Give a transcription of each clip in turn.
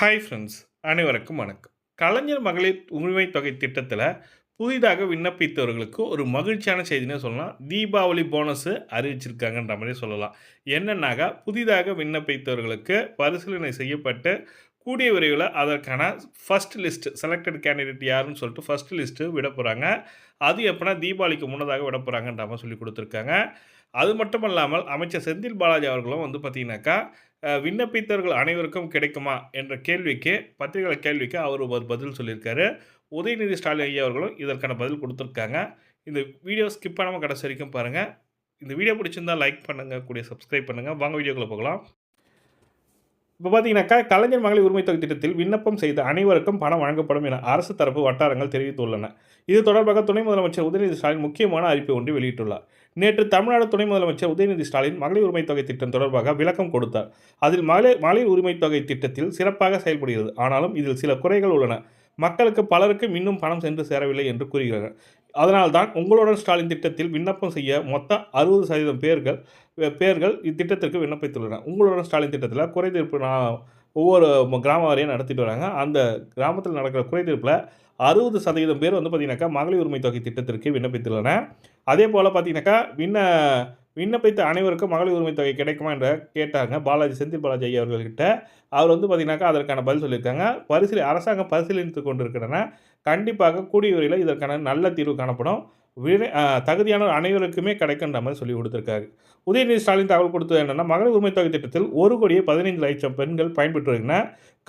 Hi friends அனைவருக்கும் வணக்கம். கலைஞர் மகளிர் உரிமை தொகை திட்டத்தில் புதிதாக விண்ணப்பித்தவர்களுக்கு ஒரு மகிழ்ச்சியான செய்தினே சொல்லலாம். தீபாவளி போனஸு அறிவிச்சிருக்காங்கன்ற மாதிரி சொல்லலாம். என்னென்னாக்கா புதிதாக விண்ணப்பித்தவர்களுக்கு பரிசீலனை செய்யப்பட்டு கூடிய விரைவில் அதற்கான ஃபர்ஸ்ட் லிஸ்ட் செலக்டட் கேண்டிடேட் யாருன்னு சொல்லிட்டு ஃபர்ஸ்ட் லிஸ்ட்டு விட போகிறாங்க அது எப்போனா தீபாவளிக்கு முன்னதாக விட போகிறாங்கன்ற மாதிரி சொல்லி கொடுத்துருக்காங்க. அது மட்டும் இல்லாமல் அமைச்சர் செந்தில் பாலாஜி அவர்களும் வந்து பார்த்தீங்கன்னாக்கா விண்ணப்பித்தவர்கள் அனைவருக்கும் கிடைக்குமா என்ற கேள்விக்கு பத்திரிகை கேள்விக்கு அவர் ஒரு பதில் சொல்லியிருக்காரு. உதயநிதி ஸ்டாலின் ஐயா அவர்களும் இதற்கான பதில் கொடுத்துருக்காங்க. இந்த வீடியோ ஸ்கிப் பண்ணாமல் கடைசி வரைக்கும் பாருங்கள் இந்த வீடியோ பிடிச்சிருந்தா லைக் பண்ணுங்கள் கூடிய சப்ஸ்கிரைப் பண்ணுங்கள் வாங்க வீடியோக்குள்ளே போகலாம். இப்போ பார்த்தீங்கன்னாக்கா கலைஞர் மகளிர் உரிமை தொகை திட்டத்தில் விண்ணப்பம் செய்த அனைவருக்கும் பணம் வழங்கப்படும் என அரசு தரப்பு வட்டாரங்கள் தெரிவித்துள்ளன. இது தொடர்பாக துணை முதலமைச்சர் உதயநிதி ஸ்டாலின் முக்கியமான அறிக்கை ஒன்று வெளியிட்டுள்ளார். நேற்று தமிழ்நாடு துணை முதலமைச்சர் உதயநிதி ஸ்டாலின் மகளிர் உரிமை தொகை திட்டம் தொடர்பாக விளக்கம் கொடுத்தார். அதில் மகளிர் மகளிர் உரிமை தொகை திட்டத்தில் சிறப்பாக செயல்படுகிறது. ஆனாலும் இதில் சில குறைகள் உள்ளன. மக்களுக்கு பலருக்கும் இன்னும் பணம் சென்று சேரவில்லை என்று கூறுகிறார்கள். அதனால்தான் உங்களுடன் ஸ்டாலின் திட்டத்தில் விண்ணப்பம் செய்ய மொத்தம் அறுபது சதவீதம் பேர்கள் பேர்கள் இத்திட்டத்திற்கு விண்ணப்பித்துள்ளனர் உங்களுடன் ஸ்டாலின் திட்டத்தில் குறைதீர்ப்பு நான் ஒவ்வொரு கிராம வாரியாக நடத்திட்டு வராங்க. அந்த கிராமத்தில் நடக்கிற குறைதீர்ப்பில் அறுபது சதவீதம் பேர் வந்து பார்த்தீங்கன்னாக்கா மகளிர் உரிமை தொகை திட்டத்திற்கு விண்ணப்பித்துள்ளன. அதே போல் பார்த்தீங்கன்னாக்கா விண்ண விண்ணப்பித்த அனைவருக்கும் மகளிர் உரிமை தொகை கிடைக்குமா என்ற கேட்டாங்க. பாலாஜி செந்தில் பாலாஜி ஐயா அவர்கள்கிட்ட அவர் வந்து பார்த்தீங்கன்னாக்கா அதற்கான பதில் சொல்லியிருக்காங்க. பரிசீலி அரசாங்கம் பரிசீலித்து கொண்டிருக்கிறன கண்டிப்பாக கூடிய விரைவில் இதற்கான நல்ல தீர்வு காணப்படும். தகுதியான அனைவருக்குமே கிடைக்கின்ற மாதிரி சொல்லி கொடுத்துருக்காரு. உதயநிதி ஸ்டாலின் தகவல் கொடுத்தது என்னென்னா மகளிர் உரிமை தொகை திட்டத்தில் ஒரு கோடியே பதினைந்து லட்சம் பெண்கள் பயன்பெற்று வருகின்றன.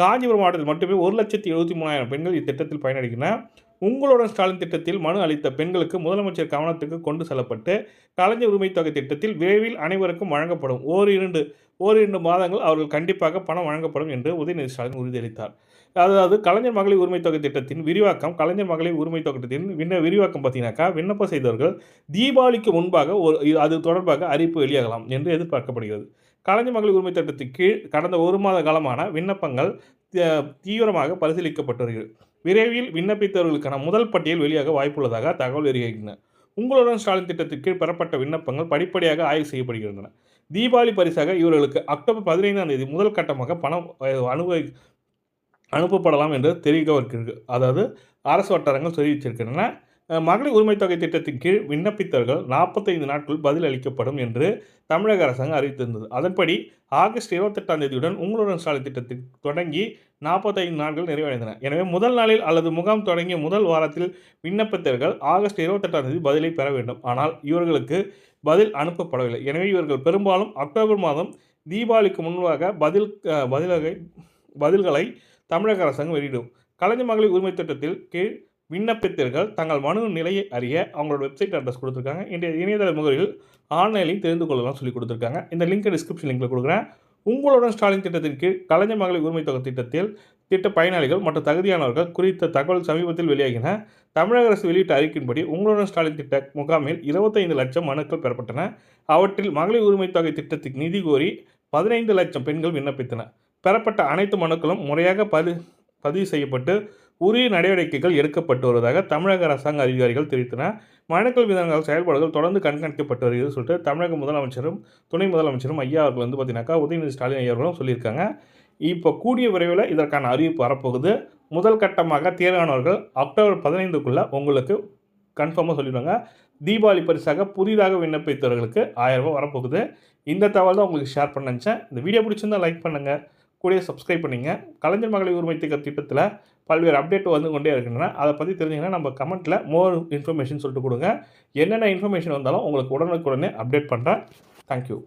காஞ்சிபுரம் மாவட்டத்தில் மட்டுமே ஒரு லட்சத்தி எழுபத்தி மூணாயிரம் பெண்கள் இத்திட்டத்தில் பயனடைகின்றன. உங்களுடன் ஸ்டாலின் திட்டத்தில் மனு அளித்த பெண்களுக்கு முதலமைச்சர் கவனத்துக்கு கொண்டு செல்லப்பட்டு கலைஞர் உரிமை தொகை திட்டத்தில் விரைவில் அனைவருக்கும் வழங்கப்படும். ஓரிரண்டு ஓரிரண்டு மாதங்கள் அவர்கள் கண்டிப்பாக பணம் வழங்கப்படும் என்று உதயநிதி ஸ்டாலின் உறுதியளித்தார். அதாவது கலைஞர் மகளிர் உரிமை தொகை திட்டத்தின் விரிவாக்கம் கலைஞர் மகளிர் உரிமை தொகை திட்டத்தின் விண்ண விரிவாக்கம் பார்த்தீங்கன்னாக்கா விண்ணப்பம் செய்தவர்கள் தீபாவளிக்கு முன்பாக ஒரு அது தொடர்பாக அறிவிப்பு வெளியாகலாம் என்று எதிர்பார்க்கப்படுகிறது. கலைஞர் மகளிர் உரிமை திட்டத்தின் கீழ் கடந்த ஒரு மாத காலமான விண்ணப்பங்கள் தீவிரமாக பரிசீலிக்கப்பட்டு வருகிறது. விரைவில் விண்ணப்பித்தவர்களுக்கான முதல் பட்டியல் வெளியாக வாய்ப்புள்ளதாக தகவல் வருகின்றன உங்களுடன் ஸ்டாலின் திட்டத்தின் கீழ் பெறப்பட்ட விண்ணப்பங்கள் படிப்படியாக ஆய்வு செய்யப்படுகின்றன. தீபாவளி பரிசாக இவர்களுக்கு அக்டோபர் பதினைந்தாம் தேதி முதல் கட்டமாக பணம் அனுபவி அனுப்பப்படலாம் என்று தெரிவிக்கவிருக்கிறது அதாவது அரசு வட்டாரங்கள் தெரிவிச்சிருக்கின்றன மகளிர் உரிமை தொகை திட்டத்தின் கீழ் விண்ணப்பித்தவர்கள் நாற்பத்தைந்து நாட்கள் பதில் அளிக்கப்படும் என்று தமிழக அரசாங்கம் அறிவித்திருந்தது. அதன்படி ஆகஸ்ட் இருபத்தெட்டாம் தேதியுடன் உங்களுடன் சாலை திட்டத்தில் தொடங்கி நாற்பத்தைந்து நாட்கள் நிறைவடைந்தன. எனவே முதல் நாளில் அல்லது முகாம் தொடங்கிய முதல் வாரத்தில் விண்ணப்பித்தவர்கள் ஆகஸ்ட் இருபத்தெட்டாம் தேதி பதிலை பெற வேண்டும். ஆனால் இவர்களுக்கு பதில் அனுப்பப்படவில்லை. எனவே இவர்கள் பெரும்பாலும் அக்டோபர் மாதம் தீபாவளிக்கு முன்பாக பதில் பதிலகை பதில்களை தமிழக அரசாங்கம் வெளியிடும். கலைஞர் மகளிர் உரிமை திட்டத்தில் கீழ் விண்ணப்பித்தர்கள். தங்கள் மனு நிலையை அறிய அவங்களோட வெப்சைட் அட்ரஸ் கொடுத்துருக்காங்க. இன்றைய இணையதள முகவரியில் ஆன்லைனில் தெரிந்து கொள்ளலாம் சொல்லி கொடுத்துருக்காங்க. இந்த லிங்க் டிஸ்கிரிப்ஷன் லிங்கில் கொடுக்குறேன். உங்களுடன் ஸ்டாலின் திட்டத்தின் கீழ் கலைஞர் மகளிர் உரிமை தொகை திட்டத்தில் திட்ட பயனாளிகள் மற்றும் தகுதியானவர்கள் குறித்த தகவல் சமீபத்தில் வெளியாகின. தமிழக அரசு வெளியிட்ட அறிக்கையின்படி உங்களுடன் ஸ்டாலின் திட்ட முகாமில் இருபத்தைந்து லட்சம் மனுக்கள் பெறப்பட்டன. அவற்றில் மகளிர் உரிமை தொகை திட்டத்துக்கு நிதி கோரி பதினைந்து லட்சம் பெண்கள் விண்ணப்பித்தன பெறப்பட்ட அனைத்து மனுக்களும் முறையாக பதி பதிவு செய்யப்பட்டு உரிய நடவடிக்கைகள் எடுக்கப்பட்டு வருவதாக தமிழக அரசாங்க அதிகாரிகள் தெரிவித்தனர். மனுக்கள் மீதான செயல்பாடுகள் தொடர்ந்து கண்காணிக்கப்பட்டு வருகிறது சொல்லிட்டு தமிழக முதலமைச்சரும் துணை முதலமைச்சரும் ஐயா அவர்கள் வந்து பார்த்தீங்கன்னாக்கா உதயநிதி ஸ்டாலின் ஐயா அவர்களும் சொல்லியிருக்காங்க. இப்போ கூடிய விரைவில் இதற்கான அறிவிப்பு வரப்போகுது. முதல் கட்டமாக தேர்வானவர்கள் அக்டோபர் பதினைந்துக்குள்ளே உங்களுக்கு கன்ஃபார்மாக சொல்லிடுவாங்க. தீபாவளி பரிசாக புதிதாக விண்ணப்பித்தவர்களுக்கு ஆயிரம் ரூபாய் வரப்போகுது. இந்த தகவல் தான் உங்களுக்கு ஷேர் பண்ண நினச்சேன். இந்த வீடியோ பிடிச்சிருந்தா லைக் பண்ணுங்கள் கூடயே சப்ஸ்கிரைப் பண்ணிங்க. கலைஞர் மகளிர் உரிமை திட்ட திட்டத்தில் பல்வேறு அப்டேட் வந்து கொண்டே இருக்கின்றன. அதை பற்றி தெரிஞ்சிங்கன்னா நம்ம கமெண்ட்டில் மோர் இன்ஃபர்மேஷன் சொல்லிட்டு கொடுங்க. என்னென்ன இன்ஃபர்மேஷன் வந்தாலும் உங்களுக்கு உடனுக்குடனே அப்டேட் பண்ணுறேன் தேங்க்யூ